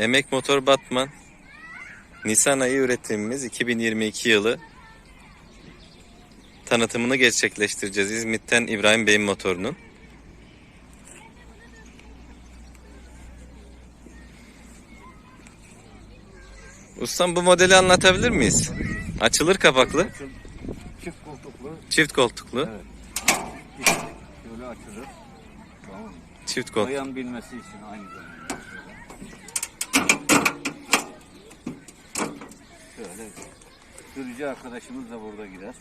Emek Motor Batman Nisan ayı üretimimiz 2022 yılı tanıtımını gerçekleştireceğiz İzmit'ten İbrahim Bey'in motorunun. Ustam bu modeli anlatabilir miyiz? Açılır kapaklı, Çift koltuklu. çift koltuklu, Evet. Şöyle açılır. Tamam çift koltuk. Bayan bilmesi için aynı zamanda. Şöyle. Şöyle. Sürücü arkadaşımız da burada gider.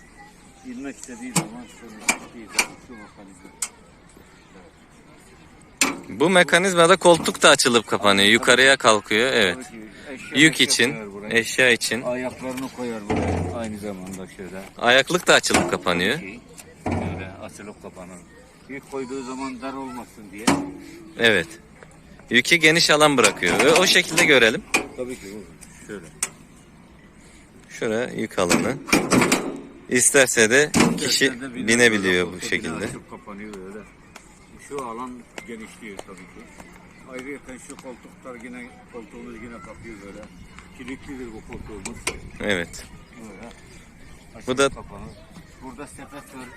İnmek istediği zaman şöyle istediği zaman şu mekanizma. Bu mekanizmada koltuk da açılıp kapanıyor. Yukarıya kalkıyor. Evet. Eşya Yük için, koyar buraya. eşya için. Ayaklarını koyar buraya aynı zamanda şöyle. Ayaklık da açılıp kapanıyor. Ki Böyle açılıp kapanır. Yük koyduğu zaman dar olmasın diye. Evet. Yükü geniş alan bırakıyor. Ve o şekilde görelim. Tabii ki olur. Şöyle. Şuraya yük alanı. İsterse de kişi İstersen de binebiliyor bu şekilde. Açıp kapanıyor böyle. Şu alan genişliyor tabii ki. Ayrıca şu koltuklar yine koltuğumuz yine kapıyor böyle. Kilitlidir bu koltuğumuz. Evet. Böyle. Bu da- kapanır. Burada sepet var.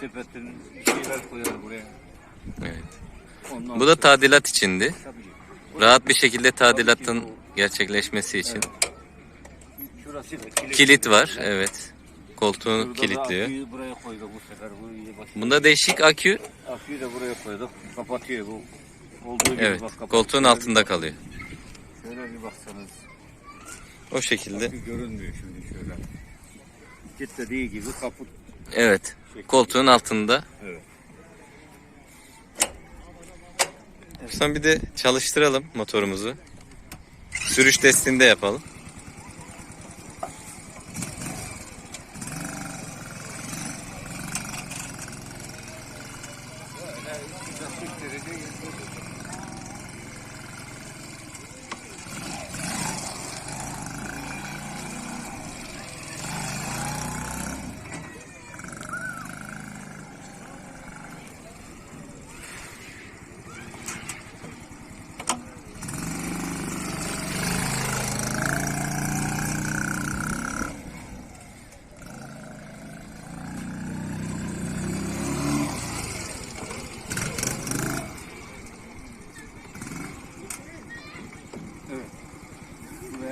Sepetin şeyler koyar buraya. Evet. Ondan Bu da tadilat içindi. Tabii. Rahat bir şekilde tadilatın gerçekleşmesi için. Da kilit. Var. Evet. Koltuğunu Burada da kilitliyor. aküyü buraya koyduk bu sefer. Bu. Bunda değişik akü. Aküyü de buraya koyduk. Kapatıyor bu. Olduğu gibi Evet. bak kapatıyor. Koltuğun altında kalıyor. Şöyle bir baksanız. O şekilde. Akü görünmüyor şimdi şöyle. Kilitlediği gibi kaput. Evet. Koltuğun altında. Evet. Son bir de çalıştıralım motorumuzu. Sürüş testinde yapalım. Bu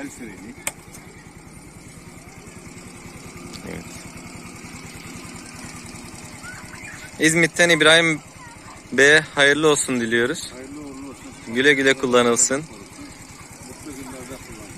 el freni. Evet. İzmit'ten İbrahim Bey'e hayırlı olsun diliyoruz. Hayırlı uğurlu olsun. Güle güle kullanılsın. Mutlu günlerde kullanın.